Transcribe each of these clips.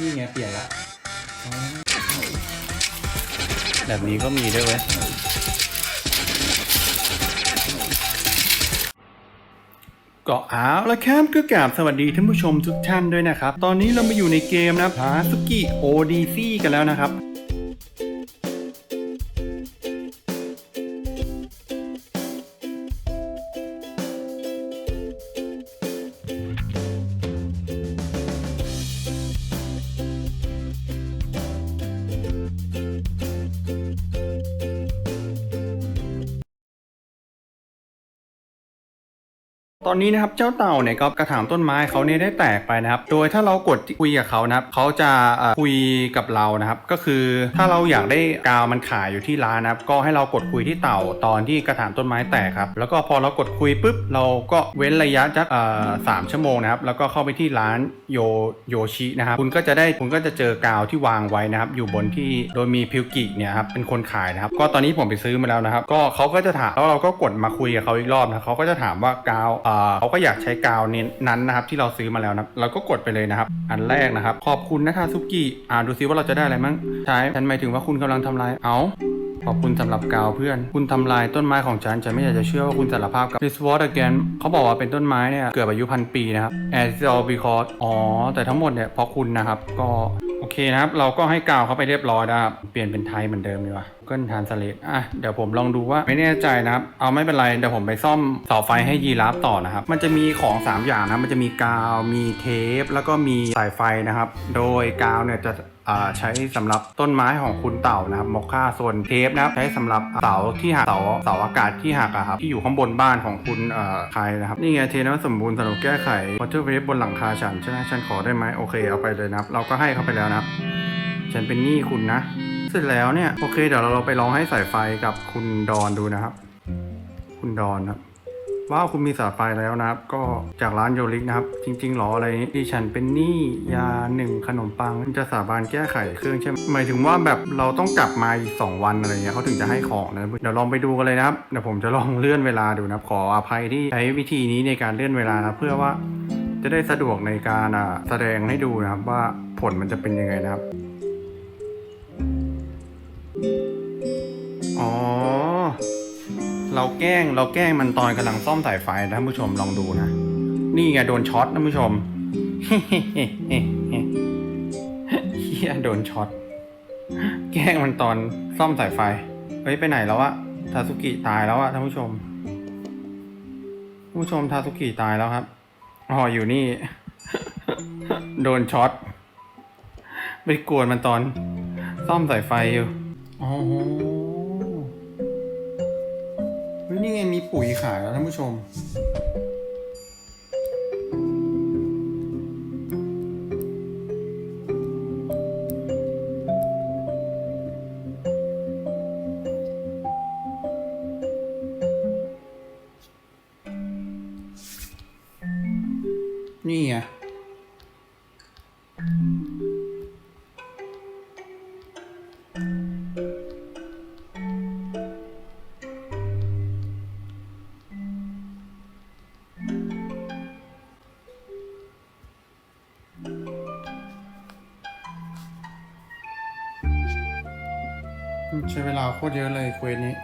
นี่ไงเปลี่ยนละอ๋อแบบนี้ก็มีด้วยเว้ยก็เอาละครับก็กราบสวัสดีท่านผู้ชมทุกท่านด้วยนะครับ ตอนนี้เรามาอยู่ในเกมนะพาสกิโอดีซี่กันแล้วนะครับ ตอนนี้นะครับเจ้าเต่าเนี่ยก็กระถางต้นไม้เขาเนี่ยได้แตกไปนะครับ โดยถ้าเรากดคุยกับเขานะครับเขาจะคุยกับเรานะครับ ก็คือถ้าเราอยากได้กาวมันขายอยู่ที่ร้านนะครับ ก็ให้เรากดคุยที่เต่าตอนที่กระถางต้นไม้แตกครับ แล้วก็พอเรากดคุยปุ๊บเราก็เว้นระยะจักสามชั่วโมงนะครับ แล้วก็เข้าไปที่ร้านโยโยชินะครับ คุณก็จะได้คุณก็จะเจอกาวที่วางไว้นะครับ อยู่บนที่โดยมีพิวกิเนี่ยครับเป็นคนขายนะครับ ก็ตอนนี้ผมไปซื้อมาแล้วนะครับ ก็เขาก็จะถามแล้วเราก็กดมาคุยกับเขาอีกรอบนะเขาก็จะถามว่ากาวเอ่อเขาก็อยากใช้กาวเน้นนั้นนะครับ ที่เราซื้อมาแล้วนะเราก็กดไปเลยนะครับ อันแรกนะครับ ขอบคุณนะคะซุกี้อ่าดูซิว่าเราจะได้อะไรมั้งใช่ฉันหมายถึงว่าคุณกำลังทำลายเอา ขอบคุณสำหรับกาวเพื่อน คุณทำลายต้นไม้ของฉัน ฉันไม่อยากจะเชื่อว่าคุณสารภาพกับ This was again เขาบอกว่าเป็นต้นไม้เนี่ย เกิดอายุพันปีนะครับ as all because อ๋อ แต่ทั้งหมดเนี่ยเพราะคุณนะครับ ก็โอเคนะครับ เราก็ให้กาวเขาไปเรียบร้อยนะครับ เปลี่ยนเป็นไทยเหมือนเดิมดีกว่าก็ทานสเลดอะ เดี๋ยวผมลองดูว่าไม่แน่ใจนะครับ เอาไม่เป็นไร เดี๋ยวผมไปซ่อมเสาไฟให้ยีราฟต่อนะครับ มันจะมีของ 3 อย่างนะ มันจะมีกาว มีเทป แล้วก็มีสายไฟนะครับ โดยกาวเนี่ยจะ ใช้สำหรับต้นไม้ของคุณเต่านะครับมอคค่าส่วนเทปนะครับใช้สำหรับเสาที่หักเสาเสาอากาศที่หักอะครับที่อยู่ข้างบนบ้านของคุณใครนะครับนี่ไงเทน้ำสมบูรณ์สำหรับแก้ไขวอเตอร์เวฟบนหลังคาฉันใช่ไหมฉันขอได้ไหมโอเคเอาไปเลยนะครับเราก็ให้เขาไปแล้วนะฉันเป็นหนี้คุณนะ เสร็จแล้วเนี่ยโอเคเดี๋ยวเราไปลองให้สายไฟกับคุณดอนดูนะครับ คุณดอนครับ ว้าคุณมีสาไฟแล้วนะครับ ก็จากร้านโยลิกนะครับ จริงๆหรออะไรนี้ดิฉันเป็นหนี้ยาหนึ่งขนมปังจะสาบานแก้ไขเครื่องใช่ไหมหมายถึงว่าแบบเราต้องกลับมาอีกสองวันอะไรเงี้ยเขาถึงจะให้ของนะเดี๋ยวลองไปดูกันเลยนะครับเดี๋ยวผมจะลองเลื่อนเวลาดูนะขออภัยที่ใช้วิธีนี้ในการเลื่อนเวลานะเพื่อว่าจะได้สะดวกในการอ่าแสดงให้ดูนะครับว่าผลมันจะเป็นยังไงนะครับอ๋อ เราแกล้งเราแกล้งมันตอนกำลังซ่อมสายไฟนะท่านผู้ชมลองดูนะ นี่ไงโดนช็อตท่านผู้ชมเฮียโดนช็อตแกล้งมันตอนซ่อมสายไฟเฮ้ยไปไหนแล้วอะทาสุกิตายแล้วอะท่านผู้ชมท่านผู้ชมทาสุกิตายแล้วครับอ๋ออยู่นี่ โดนช็อตไปกวนมันตอน ซ่อมสายไฟอยู่อ๋อ นี่ไงมีปุ๋ยขายแล้วท่านผู้ชม นี่ไง ใช้เวลาโคตรเยอะเลยเควสนี้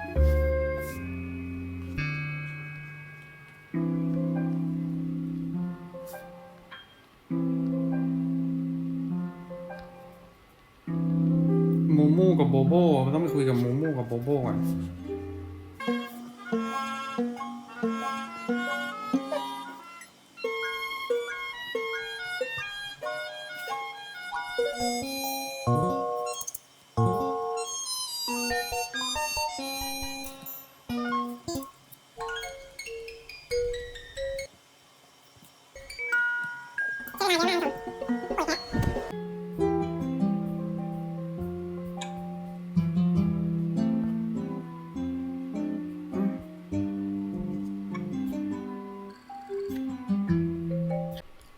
มูมูกับโบโบต้องไปคุยกับมูมูกับโบโบก่อน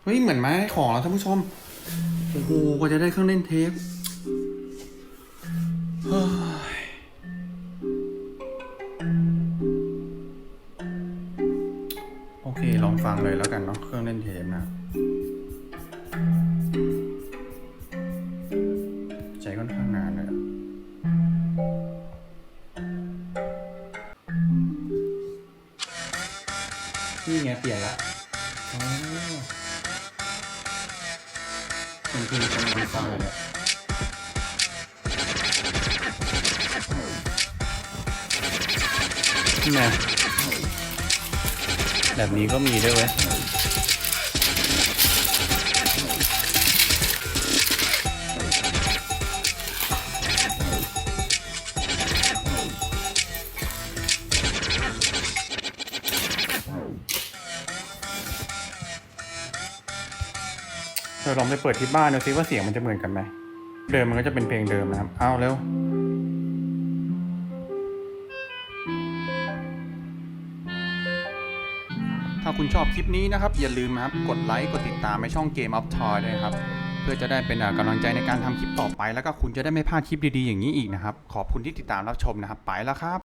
เฮ้ยเหมือนไหม้ของแล้วท่านผู้ชม โอ้โหกว่าจะได้เครื่องเล่นเทปโอเค ลองฟังเลยแล้วกันเนาะเครื่องเล่นเทปนะใจค่อนงานเลยนี่ไงเปลี่ยนละอ๋อ แบบนี้ก็มีด้วยเว้ย เธอลองไปเปิดที่บ้านดูซิว่าเสียงมันจะเหมือนกันไหมเดิมมันก็จะเป็นเพลงเดิมนะครับ เอาเร็วถ้าคุณชอบคลิปนี้นะครับ อย่าลืมนะครับ กดไลค์ กดติดตามในช่อง Game of Toy ด้วยครับ เพื่อจะได้เป็นกำลังใจในการทำคลิปต่อไป แล้วก็คุณจะได้ไม่พลาดคลิปดีๆอย่างนี้อีกนะครับ ขอบคุณที่ติดตามรับชมนะครับ ไปแล้วครับ